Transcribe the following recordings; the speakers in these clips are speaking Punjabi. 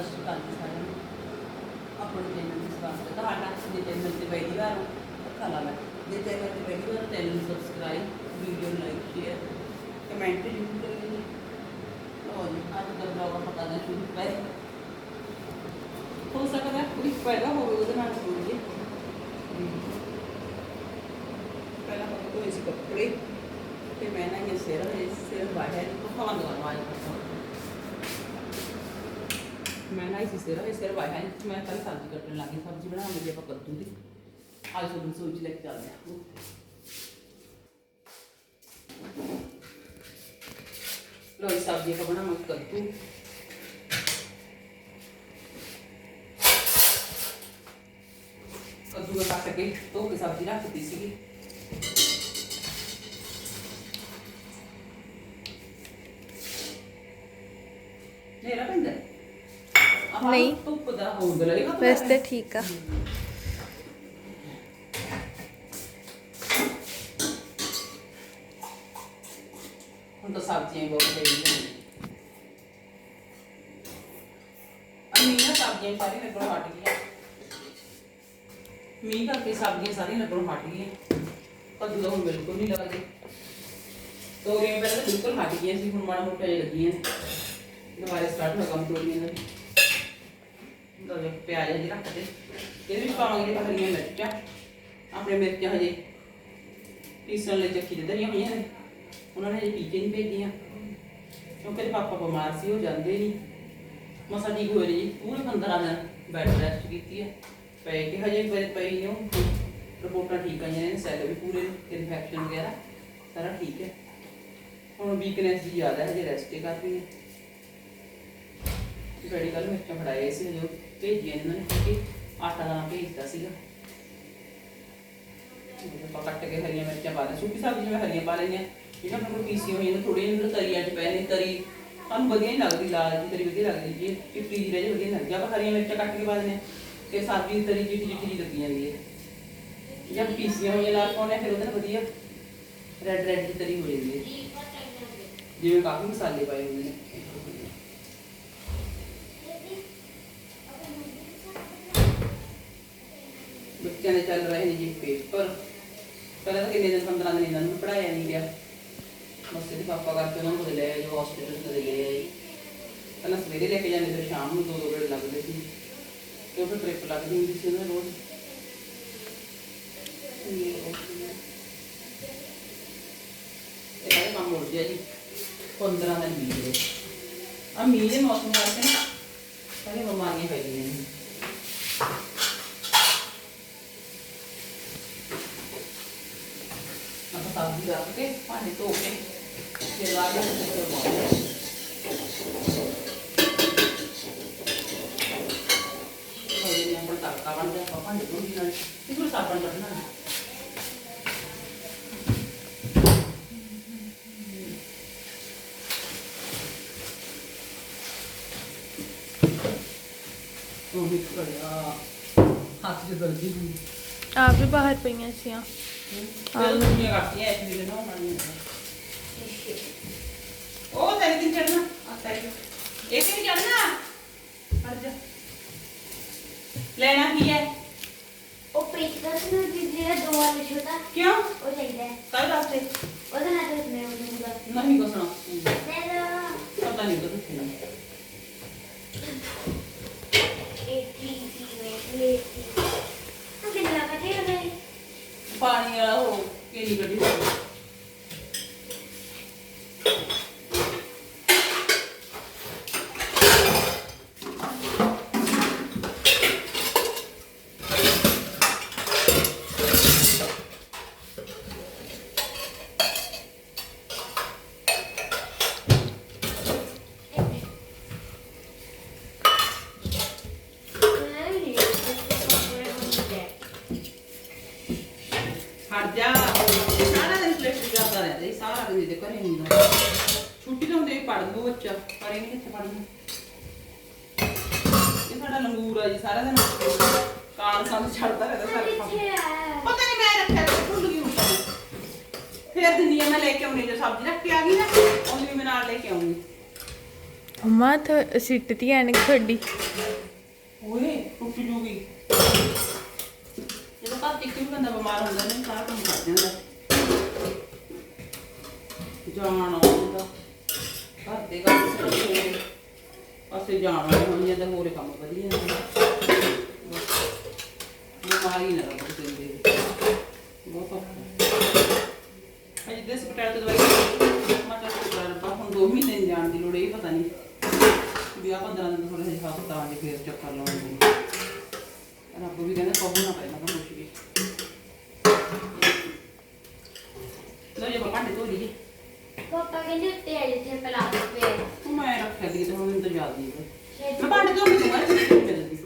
ਸਤਿ ਸ਼੍ਰੀ ਅਕਾਲ ਜੀ ਸਾਰਿਆਂ ਨੂੰ। ਆਪਣੇ ਚੈਨਲ ਵਿੱਚ ਸਵਾਗਤ ਹੈ ਤੁਹਾਡਾ ਜੇ ਚੈਨਲ ਤੇ ਪਹਿਲੀ ਵਾਰ ਹੋ ਤਾਂ ਜੇ ਚੈਨਲ ਤੇ ਪਹਿਲੀ ਵਾਰ ਚੈਨਲ ਨੂੰ subscribe video like share comment ਜ਼ਰੂਰ ਕਰਿਓ ਜੀ। ਅੱਜ ਦਾ ਬਲੌਗ ਆਪਾਂ ਕਰਨਾ ਸ਼ੁਰੂ। ਕਰੇ ਹੋ ਸਕਦਾ ਕੋਈ ਫਾਇਦਾ ਹੋਵੇ ਉਹਦੇ ਨਾਲ ਜੁੜੀਏ ਪਹਿਲਾਂ ਮੈਂ ਧੋਏ ਸੀ ਕੱਪੜੇ ਤੇ ਮੈਂ ਨਾ ਇਹ ਸਿਰ ਇਹ ਸਿਰ ਬਾਹਰ ਤੋਂ ਹਵਾ ਦਵਾ ਆਇਆ ਮੈਂ ਨਾ ਇਸੇ ਸਿਰ ਇਹ ਸਿਰ ਬਾਹਰ ਮੈਂ ਕੱਲ ਸਬਜ਼ੀ ਕੱਟਣ ਲੱਗੀ, ਸਬਜ਼ੀ ਬਣਾਉਣ ਲੱਗੀ ਆਪਾਂ ਕੱਦੂ ਦੀ। ਅੱਜ ਤੁਹਾਨੂੰ ਸੋਚ ਲੈ ਕੇ ਚੱਲਦੇ ਹਾਂ। ਲੋ ਇਹ ਸਬਜ਼ੀ ਆਪਾਂ ਬਣਾਵਾਂਗੇ ਕੱਦੂ। ਕੱਦੂ ਦਾ ਕੱਟ ਕੇ ਧੋ ਕੇ ਸਬਜ਼ੀ ਰੱਖ ਦਿੱਤੀ ਸੀਗੀ। ਨਹੀਂ। ਧੁੱਪ ਦਾ ਵੈਸੇ ਤਾਂ ਠੀਕ ਆ। ਹੁਣ ਤਾਂ ਸਬਜ਼ੀਆਂ ਹੀ ਬਹੁਤ ਚਾਹੀਦੀਆਂ ਨੇ ਅਮੀ ਨਾ ਸਬਜ਼ੀਆਂ ਸਾਰੀਆਂ ਲੱਗਣੋਂ ਹਟ ਗਈਆਂ। ਮੀਂਹ ਕਰਕੇ ਸਬਜ਼ੀਆਂ ਸਾਰੀਆਂ ਲੱਗਣੋਂ ਹਟ ਗਈਆਂ। ਕੱਦੂ ਤਾਂ ਹੁਣ ਬਿਲਕੁਲ ਨਹੀਂ ਲੱਗਦੇ। ਤੋਰੀਆਂ ਪਹਿਲਾਂ ਤਾਂ ਬਿਲਕੁਲ ਹਟ ਗਈਆਂ ਸੀ ਹੁਣ ਮਾੜਾ ਮੋਟਾ ਜਿਹਾ ਲੱਗੀਆਂ। ਦੁਬਾਰਾ ਸਟਾਰਟ ਹੋ ਕੰਮ ਤੋਰੀਆਂ ਦਾ। ਦੋ ਜੇ ਪਿਆਜ਼ ਜੀ ਰੱਖ ਦੇ। ਇਹਦੇ ਵਿੱਚ ਪਾਵਾਂਗੇ ਹਰੀਆਂ ਮਿਰਚਾਂ। ਆਪਣੇ ਮਿਰਚਾਂ ਹਜੇ ਪੀਸਣ ਲਈ ਚੱਕੀ ਦੇ ਧਰੀਆਂ ਹੋਈਆਂ ਨੇ। ਉਹਨਾਂ ਨੇ ਹਜੇ ਪੀਕੇ ਨਹੀਂ ਭੇਜੀਆਂ। ਕਿਉਂਕਿ ਇਹਦੇ ਪਾਪਾ ਬਿਮਾਰ ਸੀ, ਉਹ ਜਾਂਦੇ ਨਹੀਂ। ਮਸਾ ਠੀਕ ਹੋਏ ਜੀ। ਪੂਰੇ 15 ਦਿਨ ਬੈੱਡ ਰੈਸਟ ਕੀਤੀ ਹੈ ਪਏ ਕਿ ਹਜੇ ਪਏ ਪਈ ਨੇ ਰਿਪੋਰਟਾਂ ਠੀਕ ਆਈਆਂ ਨੇ ਸੈੱਲ ਵੀ ਪੂਰੇ ਇਨਫੈਕਸ਼ਨ ਵਗੈਰਾ, ਸਾਰਾ ਠੀਕ ਹੈ। ਹੁਣ ਵੀਕਨੈਸ ਜੀ ਜ਼ਿਆਦਾ ਹੈ ਜੇ ਰੈਸਟ ਹੀ ਕਰ ਹੈ। ਬੜੀ ਗੱਲ ਮਿਰਚਾਂ ਫੜਾਏ ਸੀ ਹਜੇ ਭੇਜੀਆਂ ਇਹਨਾਂ ਨੇ ਕਿਉਂਕਿ ਆਟਾ ਦਾਣਾ ਭੇਜਦਾ ਸੀਗਾ। ਆਪਾਂ ਕੱਟ ਕੇ ਹਰੀਆਂ ਮਿਰਚਾਂ ਪਾ ਦੇ ਸੁੱਕੀ ਸਬਜ਼ੀ ਜਿਵੇਂ ਹਰੀਆਂ ਪਾ ਲੈਂਦੇ ਆ ਜਿਹੜਾ ਆਪਣੇ ਕੋਲ ਪੀਸੀ ਹੋਈ ਨੇ ਥੋੜੀ ਜਿਹੀ ਤਰੀਆਂ ਚ ਪੈ ਨੇ ਤਰੀ ਸਾਨੂੰ ਵਧੀਆ ਨਹੀਂ ਲੱਗਦੀ ਲਾਲ ਜੀ ਤਰੀ ਵਧੀਆ ਲੱਗਦੀ ਜੀ। ਚਿੱਟੀ ਜੀ ਰਹਿ ਜੇ ਵਧੀਆ ਨੀ ਲੱਗਦੀ। ਆਪਾਂ ਹਰੀਆਂ ਮਿਰਚਾਂ ਕੱਟ ਕੇ ਪਾ ਦਿੰਦੇ ਆ ਤੇ ਸਬਜ਼ੀ ਦੀ ਤਰੀ ਚਿੱਟੀ ਚਿੱਟੀ ਜਿਹੀ ਲੱਗੀ ਜਾਂਦੀ ਹੈ। ਜਦ ਪੀਸੀਆਂ ਹੋਈਆਂ ਨਾਲ ਪਾਉਣੇ ਆ, ਫਿਰ ਉਹਦੇ ਨਾਲ ਵਧੀਆ ਰੈੱਡ ਰੈੱਡ ਦੀ ਤਰੀ ਹੋ ਜਾਂਦੀ ਹੈ। ਜਿਵੇਂ ਕਾਫੀ ਮਸਾਲੇ ਪਾਏ ਹੁੰਦੇ ਨੇ। ਬੱਚਿਆਂ ਦੇ ਚੱਲ ਰਹੇ ਨੇ ਜੀ ਪੇਪਰ। ਪਹਿਲਾਂ ਤਾਂ ਕਿੰਨੇ ਦਿਨ 15 ਦਿਨ ਇਹਨਾਂ ਨੂੰ ਪੜਾਇਆ ਨਹੀਂ ਗਿਆ। ਬਸ ਇਹਦੇ ਪਾਪਾ ਕਰਕੇ ਉਹਨਾਂ ਨੂੰ ਲੈ ਜੋ ਹਸਪੀਟਲ ਤੋਂ ਲੈ ਆਏ। ਪਹਿਲਾਂ ਸਵੇਰੇ ਲੈ ਕੇ ਜਾਂਦੇ ਫਿਰ ਸ਼ਾਮ ਨੂੰ ਦੋ ਦੋ ਵੇਲੇ ਲੱਗਦੇ ਸੀ। ਤੇ ਫਿਰ ਟ੍ਰਿਪ ਲੱਗਦੀ ਹੁੰਦੀ ਸੀ ਉਹਨਾਂ ਰੋਜ਼ ਇਹ ਕੰਮ ਹੋ ਗਿਆ ਜੀ 15 ਦਿਨ ਬੀਤ ਗਏ। ਆ ਮੀਂਹ ਦੇ ਮੌਸਮ ਕਰਕੇ ਨਾ ਸਾਰੀਆਂ ਬਿਮਾਰੀਆਂ ਫੈਲੀਆਂ ਨੇ। ਆਪਾਂ ਸਬਜ਼ੀ ਰੱਖ ਕੇ ਭਾਂਡੇ ਧੋ ਕੇ ਫਿਰ ਲਾ ਕੇ ਤੇ ਬਣਾਉਂਦੇ ਹਾਂ ਇਹ ਆਪਾਂ ਤੜਕਾ ਬਣਦਾ ਆਪਾਂ ਭਾਂਡੇ ਧੋਣ ਨਾਲ ਇਹ ਕੋਲ ਲੈਣਾ ਕੀ ਹੈ? ਉਹ ਨੂੰ ਦੋ ਵਾਲਾ ਛੋਟਾ। ਕਿਉਂ? ਉਹ ਚਾਹੀਦਾ ਕੱਲ ਉਹਦੇ ਨਾਲ ਤਾਂ ਮੈਂ ਉਹਨੂੰ ਨਹੀਂ ਕੋ ਸੁਣਾ ਪਤਾ ਨਹੀਂ ਕਦੋਂ ਸੁਣਾ ਟੀ ਸੀ ਤੂੰ ਕਿੰਨਾ ਕੱਢੇ ਹੋ ਗਏ ਪਾਣੀ ਵਾਲਾ ਉਹ ਕਿਹੜੀ ਗੱਡੀ ਹੋਈ ਮੈਂ ਨਹੀਂ ਕੱਪੜੇ ਹੁੰਦੇ ਹਟ ਜਾ ਸਾਰਾ ਦਿਨ ਫਲੈਕਟ ਕਰਦਾ ਰਹਿੰਦਾ ਜੀ ਸਾਰਾ ਦਿਨ ਇਹਦੇ ਘਰੇ ਹੁੰਦਾ ਛੁੱਟੀ ਤੋਂ ਹੁੰਦੇ ਵੀ ਪੜ ਲੂ ਬੱਚਾ ਪਰ ਇਹਨੇ ਕਿੱਥੇ ਪੜਨਾ ਇਹ ਸਾਡਾ ਲੰਗੂਰ ਆ ਜੀ ਸਾਰਾ ਦਿਨ ਕਾਨ ਸੰਦ ਛੱਡਦਾ ਰਹਿੰਦਾ ਸਾਰੇ ਕੰਮ। ਕਿੱਥੇ ਆ। ਪਤਾ ਨਹੀਂ ਮੈਂ ਰੱਖਿਆ ਤੇ ਭੁੱਲ ਗਈ ਹੁੰਦਾ ਫਿਰ ਦੁਨੀਆ ਮੈਂ ਲੈ ਕੇ ਆਉਣੀ ਜੇ ਸਬਜ਼ੀ ਰੱਖ ਕੇ ਆ ਗਈ ਨਾ ਉਹਨੂੰ ਵੀ ਮੈਂ ਨਾਲ ਲੈ ਕੇ ਆਉਂਗੀ ਅਮਾ ਥ ਸਿੱਟਤੀ ਐਨਕ ਤੁਹਾਡੀ? ਓਏ ਟੁੱਟ ਜੂਗੀ ਜਦੋਂ ਤਾਂ ਇੱਕ ਵੀ ਬੰਦਾ ਬਿਮਾਰ ਹੁੰਦਾ ਨੇ ਸਾਰਾ ਕੰਮ ਕਰ ਜਾਂਦਾ ਜਾਣਾ ਹੁੰਦਾ ਘਰ ਕੰਮ ਸਾਰੇ ਪਾਸੇ ਜਾਣਾ ਹੋ ਜਾਂਦਾ ਹੋਰ ਕੰਮ ਵਧੀਆ ਬਿਮਾਰੀ ਨਾ ਰੱਬ ਦਿੰਦੇ ਬਹੁਤ ਔਖਾ। ਅਜੇ ਦੇ ਸਪਟਾਲ ਤੇ ਦਵਾਈ ਮਟਾ ਸੁਪਰ ਰੱਬਾ ਹੁਣ ਦੋ ਮਹੀਨੇ ਨੀ ਜਾਣ ਦੀ ਲੋੜ, ਇਹ ਪਤਾ ਨਹੀਂ ਵੀ ਆ 15 ਦਿਨ ਥੋੜੇ ਜਿਹਾ ਹਸਪਤਾਲ ਦੇ ਫੇਰ ਚੱਕਰ ਲਾਉਣਗੇ ਰੱਬ ਵੀ ਕਹਿੰਦਾ ਕਬੂ ਨਾ ਕਰਨਾ ਕੁਛ ਵੀ ਲੋ ਜੇ ਬਾਬਾ ਨੇ ਧੋ ਲਈ ਪਾਪਾ ਕਹਿੰਦੇ ਉੱਤੇ ਆ ਜਿੱਥੇ ਪਲਾ ਦੇ ਉਹ ਮੈਂ ਰੱਖ ਲਈ ਤੇ ਹੁਣ ਮੈਨੂੰ ਤਾਂ ਯਾਦ ਨਹੀਂ ਛੇਤੀ ਮੈਂ ਭਾਂਡੇ ਧੋ ਕੇ ਦੂੰਗਾ ਜਲਦੀ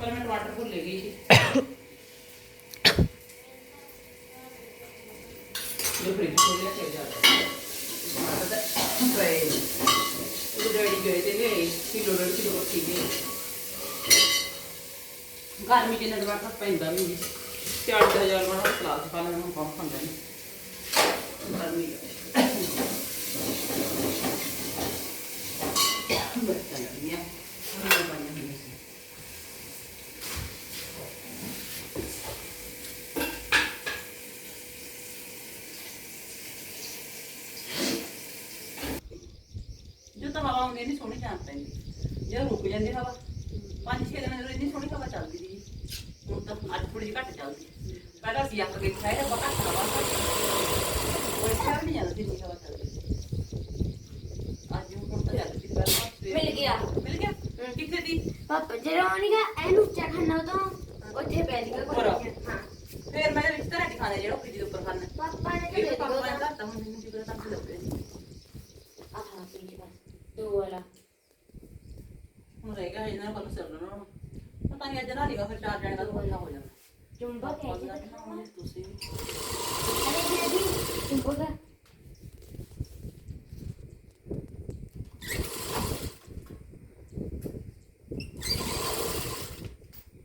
ਪਰ ਮੈਂ ਟਮਾਟਰ ਭੁੱਲ ਗਈ ਸੀ। ਜੋ ਫ੍ਰਿਜ ਤੋਂ ਲਿਆ ਕੇ ਜਾ ਟਮਾਟਰ ਦਾ ਫਰਾਈ ਉਹ ਡੈਡੀ ਗਏ ਤੇ ਲਿਆਏ ਕਿਲੋ ਡੇਢ ਕਿਲੋ ਰੱਖੀ ਗਈ। ਗਰਮੀ ਚ ਨਡਵਾ ਤਾਂ ਪੈਂਦਾ ਵੀ ਨਹੀਂ। ਚਾਰ ਦਾ ਹਜ਼ਾਰ ਵਾਲਾ ਸਲਾਦ ਖਾ ਲੈਣਾ ਕੰਮ ਖਾਂਦਾ ਨਹੀਂ ਗਰਮੀ ਮਿਰਚਾਂ ਲੱਗੀਆਂ ਹਰੀਆਂ ਪਾਈਆਂ ਹੋਈਆਂ ਸੀ ਜੋ ਤਾਂ ਹਵਾ ਆਉਂਦੀ ਨਹੀਂ ਸੋਹਣੀ ਜਾਣ ਪੈਂਦੀ ਜੇ ਰੁਕ ਜਾਂਦੀ ਹਵਾ ਪੰਜ ਛੇ ਦਿਨ ਜਦੋਂ ਇੰਨੀ ਸੋਹਣੀ ਹਵਾ ਚੱਲਦੀ ਸੀ, ਹੁਣ ਤਾਂ ਅੱਜ ਥੋੜੀ ਜਿਹੀ ਘੱਟ ਚੱਲਦੀ। ਪਹਿਲਾਂ ਅਸੀਂ ਅੱਕ ਕੇ ਖਾਏ ਤਾਂ ਘੱਟ ਹਵਾ ਉਹ ਇੱਥੇ ਨਹੀਂ ਜਾਂਦੀ ਸੀ ਹਵਾ ਚੱਲਦੀ ਅੱਜ ਹੁਣ ਤਾਂ ਚੱਲਦੀ ਸੀ ਪਹਿਲਾਂ ਸਵੇਰੇ- ਮਿਲ ਗਿਆ। ਮਿਲ ਗਿਆ ਕਿੱਥੇ ਦੀ ਪਾਪਾ ਜਦੋਂ ਆਉਣਗਾ ਇਹਨੂੰ ਉੱਚਾ ਖਾਣਾ ਤਾਂ ਉੱਥੇ ਪੈ ਜਾਏਗਾ ਉੱਪਰ। ਕੋਈ ਹਾਂ ਫੇਰ ਮੈਂ ਵਿੱਚ ਤਰ੍ਹਾਂ ਖਾਣੇ ਜਿਹੜਾ ਫ੍ਰਿਜ ਦੇ ਉੱਪਰ ਖਾਣਾ ਪਾਪਾ ਨੇ ਇਹ ਤਾਂ ਤਾਂ ਪਾਪਾ ਨੇ ਦੇ ਦੱਸਤਾ ਹੁਣ ਮੈਨੂੰ ਕੀ ਪਤਾ ਤਾਂ ਲੱਗੇ ਆਹ ਪੀਛੇ ਬਸ ਦੋ ਵਾਲਾ ਹੁਣ ਰਹਿ ਗਿਆ ਇਹਨਾਂ ਕੋਲ ਸਿਰ ਨਾ ਪਤਾ ਨਹੀਂ ਅੱਜ ਨਾ ਲਿਆ ਫਿਰ ਚਾਰ ਜਣੇ ਦਾ ਬੰਦਾ ਹੋ ਜਾਣਾ ਚੁੰਬਕ ਹੈ ਪਾਪਾ ਜੀ ਦਾ ਨਾ ਤੁਸੀਂ ਵੀ ਅਰੇ ਜੀ ਚੁੰਬਕ ਹੈ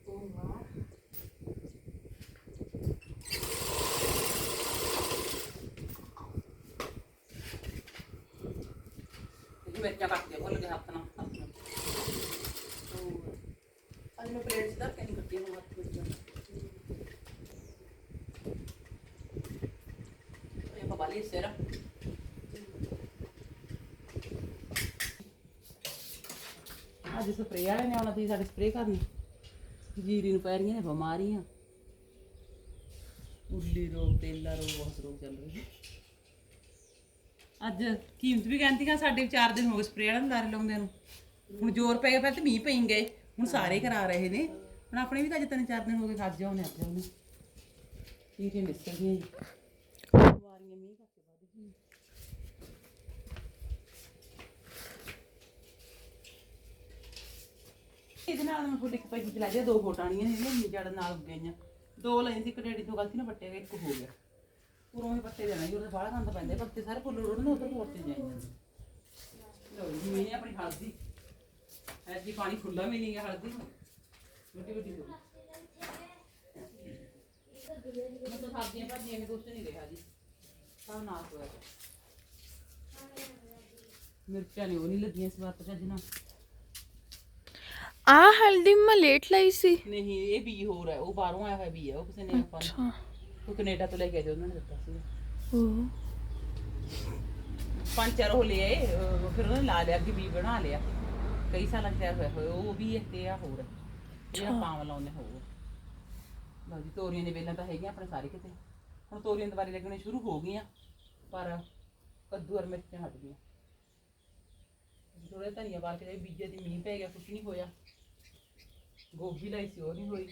ਉਹ ਵਾਹ ਇਹ ਮਿਰਚਾਂ ਕੱਟ ਕੇ ਭੁੱਲ ਗਏ ਹੱਥ ਨਾਲ ਹੱਥ ਨਾਲ। ਹੋਰ। ਅੱਜ ਮੈਂ ਪਲੇਟ 'ਚ ਧਰ ਕੇ ਨਹੀਂ ਕੱਟੀ ਹੁਣ ਹੱਥ ਵਿੱਚ ਇਹ ਪਾਪਾ ਲਈ ਸਿਰ ਅੱਜ ਸਪਰੇਅ ਵਾਲੇ ਨੇ ਆਉਣਾ ਸੀ ਸਾਡੇ ਸਪਰੇਅ ਕਰਨੀ ਜੀਰੀ ਨੂੰ ਪੈ ਰਹੀਆਂ ਨੇ ਬਿਮਾਰੀਆਂ ਉੱਲੀ ਰੋਗ ਤੇਲਾ ਰੋਗ ਬਹੁਤ ਰੋਗ ਚੱਲ ਰਹੇ ਨੇ। ਅੱਜ ਕੀਮਤ ਵੀ ਕਹਿੰਦੀ ਕਿ ਸਾਡੇ 4 ਦਿਨ ਹੋ ਗਏ ਸਪਰੇਅ ਵਾਲਾ ਨੂੰ ਲਾਰੇ ਲਾਉਂਦੇ ਨੂੰ। ਹੁਣ ਜ਼ੋਰ ਪੈ ਗਿਆ ਫਿਰ ਤੇ ਮੀਂਹ ਪਈ ਗਏ, ਹੁਣ ਸਾਰੇ ਕਰਾ ਰਹੇ ਨੇ। ਹੁਣ ਆਪਣੇ ਵੀ ਤਾਂ ਅੱਜ ਤਿੰਨ ਚਾਰ ਦਿਨ ਹੋ ਗਏ ਅੱਜ ਆਉਣੇ ਅੱਜ ਆਉਣੇ ਇਹ ਨਿਸਰ ਗਈਆਂ ਜੀ ਵਾਰੀਆਂ ਮੀਂਹ ਕਰਕੇ ਵੱਧ ਗਈਆਂ। ਇਹਦੇ ਨਾਲ ਮੈਂ ਫੁੱਲ ਇੱਕ ਪੈਕੀ ਚਲਾ ਦਿਆ ਦੋ ਫੋਟਾਣੀਆਂ ਨੇ ਜਿਹੜੀਆਂ ਜੜ ਨਾਲ ਉੱਗ ਗਈਆਂ। ਦੋ ਲੈਂਦੀ ਸੀ, ਇੱਕ ਡੇੜੀ ਤੋਂ ਗਲਤੀ ਨਾਲ ਵੱਟੇ ਗਏ ਇੱਕ ਹੋ ਗਿਆ। ਉਰੋਂ ਹੀ ਪੱਤੇ ਦੇਣਾ ਜੀ ਉਹਦੇ ਬਾਹਲਾ ਗੰਦ ਪੈਂਦੇ ਪੱਤੇ ਸਾਰੇ ਫੁੱਲ ਰੁੜਨੇ ਉਧਰ ਤੋੜ ਤੇ ਜਾਈ ਜਾਂਦੇ ਲੋ ਜੀ ਮੈਨੇ ਆਪਣੀ ਹਲਦੀ। ਐਜੀ ਪਾਣੀ ਖੁੱਲਾ ਵੀ ਨਹੀਂ ਹੈ ਹਲਦੀ ਨੂੰ ਵੱਡੀ ਵੱਡੀ ਹੋ ਮਤਲਬ ਸਬਜ਼ੀਆਂ ਭਾਜੀਆਂ ਵੀ ਕੁਛ ਨਹੀਂ ਰਿਹਾ ਜੀ। ਸਭ ਨਾਸ ਹੋਇਆ ਪਿਆ। ਮਿਰਚਾਂ ਨੇ ਉਹ ਨਹੀਂ ਲੱਗੀਆਂ ਇਸ ਵਾਰ ਤਾਂ ਆ ਹਲਦੀ ਮੈਂ ਲੇਟ ਲਈ ਸੀ। ਨਹੀਂ ਇਹ ਬੀ ਹੋਰ ਹੈ ਉਹ ਬਾਹਰੋਂ ਆਇਆ ਹੋਇਆ ਬੀ ਹੈ ਉਹ ਕਿਸੇ ਨੇ ਆਪਾਂ ਨੂੰ। ਉਹ ਕੈਨੇਡਾ ਤੋਂ ਲੈ ਕੇ ਆਏ ਉਹਨਾਂ ਨੇ ਦਿੱਤਾ ਸੀ ਉਹ ਪੰਜ ਚਾਰ ਉਹ ਲੈ ਆਏ ਅਹ ਫਿਰ ਉਹਨੇ ਲਾ ਲਿਆ ਕਿ ਬੀ ਬਣਾ ਲਿਆ। ਕਈ ਸਾਲਾਂ ਚ ਤਿਆਰ ਹੋਇਆ ਹੋਇਆ ਉਹ ਵੀ ਹੈ ਤੇ ਆ ਹੋਰ। ਹੈ ਜਿਹੜਾ ਪਾਮ ਲਾਉਂਦੇ ਜੀ ਤੋਰੀਆਂ ਦੇ ਵੇਲਾਂ ਤਾਂ ਹੈਗੀਆਂ ਆਪਣੇ ਸਾਰੇ ਕਿਤੇ। ਹੁਣ ਤੋਰੀਆਂ ਦੁਬਾਰੇ ਲੱਗਣੇ ਸ਼ੁਰੂ ਹੋ ਗਈਆਂ ਪਰ ਕੱਦੂ ਔਰ ਮਿਰਚਾਂ ਹਟ ਗਈਆਂ। ਥੋੜਾ ਧਨੀਆ ਪਾ ਕੇ ਬੀਜੇ ਦੀ ਮੀਂਹ ਪੈ ਗਿਆ ਕੁਛ ਨਹੀਂ ਹੋਇਆ। ਗੋਭੀ ਲਾਈ ਸੀ ਉਹ ਨਹੀਂ ਹੋਈ।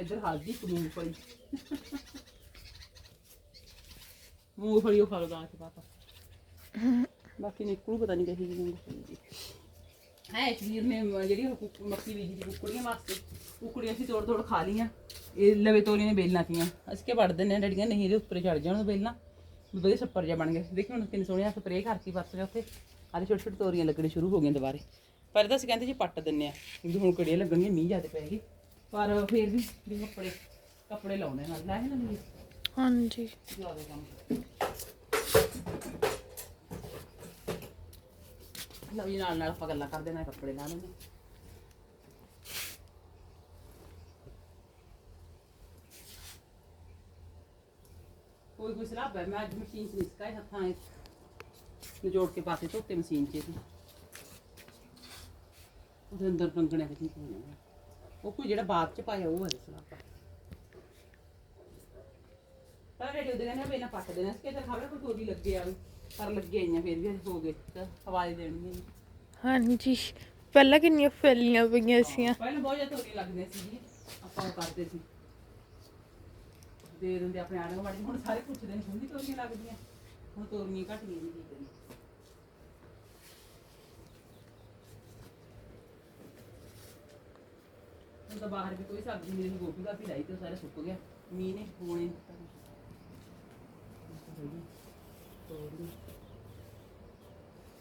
ਇੱਧਰ ਹਲਦੀ ਤੇ ਮੂੰਗਫਲੀ ਮੂੰਗਫਲੀ ਉਹ ਖਾ ਲਗਾ ਕੇ ਪਾਤਾ। ਬਾਕੀ ਨਿਕਲੂ ਪਤਾ ਨਹੀਂ ਕਹੀ ਜੀ ਮੂੰਗਫਲੀ ਦੀ। ਹੈ ਵੀਰ ਨੇ ਜਿਹੜੀ ਉਹ ਕੁੱਕ- ਮੱਕੀ ਬੀਜੀ ਦੀ ਕੁਕੜੀਆਂ ਵਾਸਤੇ। ਕੁਕੜੀਆਂ ਅਸੀਂ ਤੋੜ ਤੋੜ ਖਾ ਲੀਆਂ ਇਹ ਲਵੇ ਤੋਰੀਆਂ ਨੇ ਬੇਲਣਾ ਤੀਆਂ। ਅਸੀਂ ਕਿ ਵੜ ਦਿੰਨੇ ਆ ਡੜੀਆਂ ਨਹੀਂ ਇਹਦੇ ਉੱਪਰ ਚੜ ਜਾਣ ਬੇਲਣਾ ਵੀ ਵਧੀਆ ਛੱਪਰ ਜਿਹਾ ਬਣ ਗਿਆ ਦੇਖੀ ਹੁਣ ਕਿੰਨੇ ਸੋਹਣੇ ਆ, ਸਪਰੇਅ ਕਰਤੀ ਪਰਸੋਂ ਉੱਥੇ। ਆਲੇ ਛੋਟੇ ਛੋਟੇ ਤੋਰੀਆਂ ਲੱਗਣੇ ਸ਼ੁਰੂ ਹੋ ਗਈਆਂ ਦੁਬਾਰੇ। ਪਰ ਤਾਂ ਅਸੀਂ ਕਹਿੰਦੇ ਜੀ ਪੱਟ ਦਿੰਨੇ ਆ ਕਿਉਂਕਿ ਹੁਣ ਕੜੀਆਂ ਲੱਗਣਗੀਆਂ, ਮੀਂਹ ਜ਼ਿਆਦਾ ਪੈ ਗਈ। ਪਰ ਫੇਰ ਵੀ ਵੀ ਕੱਪੜੇ ਕੱਪੜੇ ਲਾਉਣੇ ਨਾਲ ਲੈ ਨਾ ਲਈ ਹਾਂਜੀ। ਜ਼ਿਆਦਾ ਕੰਮ। ਲਓ ਜੀ ਨਾਲ ਨਾਲ ਆਪਾਂ ਗੱਲਾਂ ਕਰਦੇ ਨਾਲ ਕੱਪੜੇ ਲਾ ਲੈਂਦੇ। ਕੋਈ ਕੋਈ ਸਲਾਬ ਹੈ ਮੈਂ ਅੱਜ ਮਸ਼ੀਨ 'ਚ ਨਿਸਕਾਏ ਹੱਥਾਂ ਨਾਲ ਨਿਚੋੜ ਕੇ ਪਾਤੇ ਧੋਤੇ ਮਸ਼ੀਨ 'ਚ ਇਹਦੀ ਉਹਦੇ ਅੰਦਰ ਰੰਗਣੇ ਵਿੱਚ ਨਹੀਂ ਪਾਉਣੇ ਉਹ ਕੋਈ ਜਿਹੜਾ ਬਾਅਦ 'ਚ ਪਾਇਆ ਉਹ ਹੈ ਸਲਾਬ ਪਰ ਰੇਡੀਓ ਦੇ ਕਹਿੰਦੇ ਪਹਿਲਾਂ ਪੱਟ ਦੇਣਾ ਸੀ ਕਿ ਤਾਂ ਖਬਰ ਕੋਈ ਟੋਰੀ ਲੱਗੇ ਆ ਪਰ ਲੱਗੇ ਆਈਆਂ ਫਿਰ ਵੀ ਹੋ ਗਏ ਤਾਂ ਆਵਾਜ਼ ਦੇਣੀ ਹੈ ਹਾਂਜੀ ਪਹਿਲਾਂ ਕਿੰਨੀਆਂ ਫੈਲੀਆਂ ਪਈਆਂ ਸੀਆਂ। ਪਹਿਲਾਂ ਬਹੁਤ ਜ਼ਿਆਦਾ ਟੋਰੀ ਲੱਗਦੀਆਂ ਸੀ ਜੀ ਆਪਾਂ ਉਹ ਕਰਦੇ ਸੀ। ਦੇ ਦਿੰਦੇ ਆਪਣੇ ਆੜੇ ਵਾੜੀ ਹੁਣ ਸਾਰੇ ਪੁੱਛਦੇ ਨੇ ਹੁੰਦੀ ਤੋਰੀਆਂ ਲੱਗਦੀਆਂ। ਹੁਣ ਤੋਰੀਆਂ ਘਟ ਗਈਆਂ ਜੀ ਕੀ ਕਰੀਏ। ਹੁਣ ਤਾਂ ਬਾਹਰ ਵੀ ਕੋਈ ਸਬਜ਼ੀ ਨਹੀਂ ਰਹੀ ਗੋਭੀ ਦਾ ਵੀ ਲਾਈ ਤੇ ਉਹ ਸਾਰਾ ਸੁੱਕ ਗਿਆ। ਮੀਂਹ ਨੇ ਹੋਣੇ ਨਹੀਂ ਦਿੱਤਾ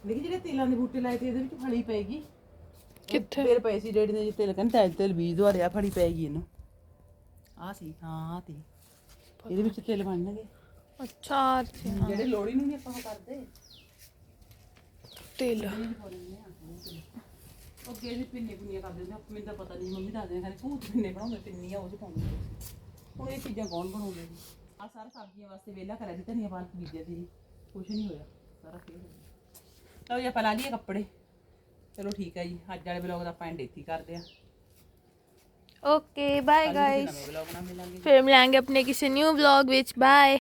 ਦੇਖੀ ਜਿਹੜੇ ਤੇਲਾਂ ਦੇ ਬੂਟੇ ਲਾਏ ਤੇ ਇਹਦੇ ਵਿੱਚ ਫਲੀ ਪਏਗੀ? ਕਿੱਥੇ? ਤੇਲ ਪਏ ਸੀ ਡੈਡੀ ਨੇ ਜੀ ਤੇਲ ਕਹਿੰਦਾ ਤੇਲ ਤੇਲ ਬੀਜ ਦਵਾ ਰਿਆ ਫੜੀ ਪੈਗੀ ਇਹਨੂੰ। ਆ ਸੀ। ਹਾਂ ਤੀ ਇਹਦੇ ਵਿੱਚ ਤੇਲ ਬਣਨਗੇ। ਅੱਛਾ ਹਾਂ, ਜਿਹੜੇ ਲੋੜੀ ਨੂੰ ਨਹੀਂ ਆਪਾਂ ਉਹ ਕਰਦੇ। ਤੇਲ। ਅੱਗੇ ਵੀ ਪਿੰਨੇ ਪਿੰਨੀਆਂ ਕਰਦੇ ਹੁੰਦੇ ਆ, ਮੈਨੂੰ ਤਾਂ ਪਤਾ ਨਹੀਂ ਮੰਮੀ ਦੱਸਦੇ ਨੇ ਕਹਿੰਦੇ ਭੂਤ ਪਿੰਨੇ ਬਣਾਉਂਦੇ ਪਿੰਨੀਆਂ ਉਹ ਚ ਪਾਉਂਦੇ ਹੁੰਦੇ ਸੀ। ਹੁਣ ਇਹ ਚੀਜ਼ਾਂ ਕੌਣ ਬਣਾਉਂਦੇ ਜੀ? ਆ ਸਾਰਾ ਸਬਜ਼ੀਆਂ ਵਾਸਤੇ ਵੇਲਾ ਕਰਿਆ ਸੀ ਧਨੀਆ ਪਾਲਕ ਬੀਜਿਆ ਸੀ ਕੁਛ ਨਹੀਂ ਹੋਇਆ ਸਾਰਾ ਫੇਲ ਹੋ ਗਿਆ। ਲਓ ਜੀ ਆਪਾਂ ਲਾ ਲਈਏ ਕੱਪੜੇ। ਚਲੋ ਠੀਕ ਹੈ ਜੀ ਅੱਜ ਵਾਲੇ ਵਲੌਗ ਦਾ ਆਪਾਂ ਐਂਡ ਇੱਥੇ ਹੀ ਕਰਦੇ ਆ। ਓਕੇ ਬਾਏ ਕੱਲ੍ਹ ਨੂੰ ਕਿਸੇ ਗਾਇਸ ਨਵੇਂ ਵਲੌਗ ਨਾਲ ਮਿਲਾਂਗੇ। ਫਿਰ ਮਿਲਾਂਗੇ ਆਪਣੇ ਕਿਸੇ ਨਿਊ ਵਲੌਗ ਵਿੱਚ। ਬਾਏ